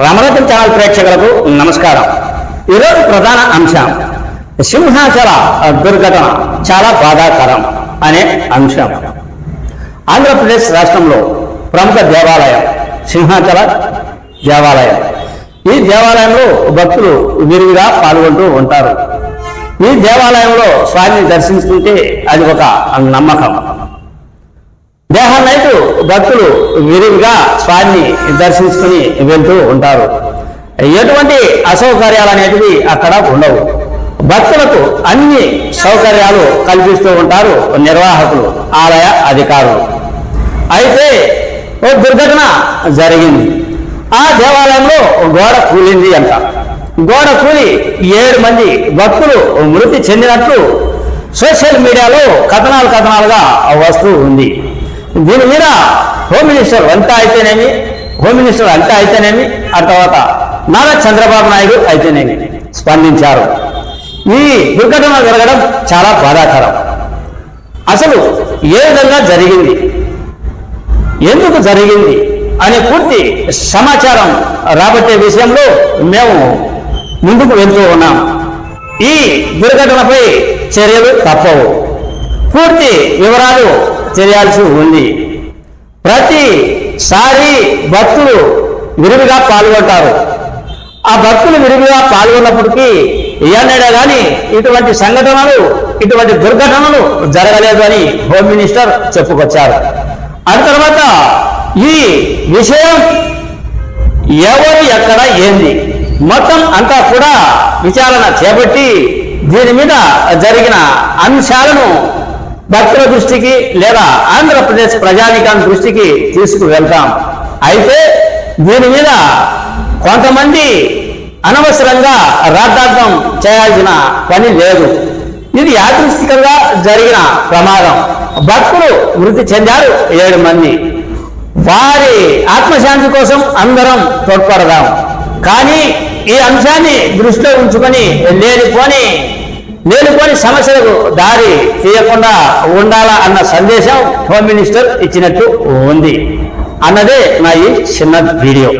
రమరథం channel ప్రేక్షకులకు నమస్కారం. ఈరోజు ప్రధాన అంశం సింహాచల దుర్ఘటన చాలా బాధాకరం అనే అంశం. ఆంధ్రప్రదేశ్ రాష్ట్రంలో ప్రముఖ దేవాలయం సింహాచల దేవాలయం. ఈ దేవాలయంలో భక్తులు విరివిగా పాల్గొంటూ ఉంటారు. ఈ దేవాలయంలో స్వామిని దర్శించుకుంటే అది ఒక నమ్మకం. భక్తులు విరివిగా స్వామిని దర్శించుకుని వెళ్తూ ఉంటారు. ఎటువంటి అసౌకర్యాలు అనేటివి అక్కడ ఉండవు. భక్తులకు అన్ని సౌకర్యాలు కల్పిస్తూ ఉంటారు నిర్వాహకులు ఆలయ అధికారులు. అయితే ఓ దుర్ఘటన జరిగింది. ఆ దేవాలయంలో గోడ కూలింది అంట. గోడ కూలి ఏడు మంది భక్తులు మృతి చెందినట్లు సోషల్ మీడియాలో కథనాలు కథనాలుగా వస్తూ ఉంది. దీని మీద హోమ్ మినిస్టర్ అంతా అయితేనేమి హోమ్ మినిస్టర్ అంతా అయితేనేమి ఆ తర్వాత నారా చంద్రబాబు నాయుడు అయితేనేమి స్పందించారు. ఈ దుర్ఘటన జరగడం చాలా బాధాకరం. అసలు ఏ విధంగా జరిగింది? ఎందుకు జరిగింది? అనే పూర్తి సమాచారం రాబట్టే విషయంలో మేము ముందుకు వెళ్తూ ఉన్నాం. ఈ దుర్ఘటనపై చర్యలు తప్పవు. పూర్తి వివరాలు చేయాల్సి ఉంది. ప్రతిసారి భక్తులు విరివిగా పాల్గొంటారు. ఆ భక్తులు విరివిగా పాల్గొన్నప్పటికీ ఏనాడా కానీ ఇటువంటి సంఘటనలు ఇటువంటి దుర్ఘటనలు జరగలేదు అని హోమ్ మినిస్టర్ చెప్పుకొచ్చారు. ఆ తర్వాత ఈ విషయం ఎవరు ఎక్కడ ఏంది మొత్తం అంతా కూడా విచారణ చేపట్టి దీని మీద జరిగిన అంశాలను భక్తుల దృష్టికి లేదా ఆంధ్రప్రదేశ్ ప్రజానికం దృష్టికి తీసుకువెళ్తాం. అయితే దీని మీద కొంతమంది అనవసరంగా రాద్ధాంతం చేయాల్సిన పని లేదు. ఇది యాదృష్టికంగా జరిగిన ప్రమాదం. భక్తులు మృతి చెందారు ఏడు మంది. వారి ఆత్మశాంతి కోసం అందరం తోడ్పడదాం. కానీ ఈ అంశాన్ని దృష్టిలో ఉంచుకొని లేనిపోని లేనిపోని సమస్యలకు దారి తీయకుండా ఉండాలా అన్న సందేశం హోమ్ మినిస్టర్ ఇచ్చినట్టు ఉంది. అన్నదే నా ఈ చిన్న వీడియో.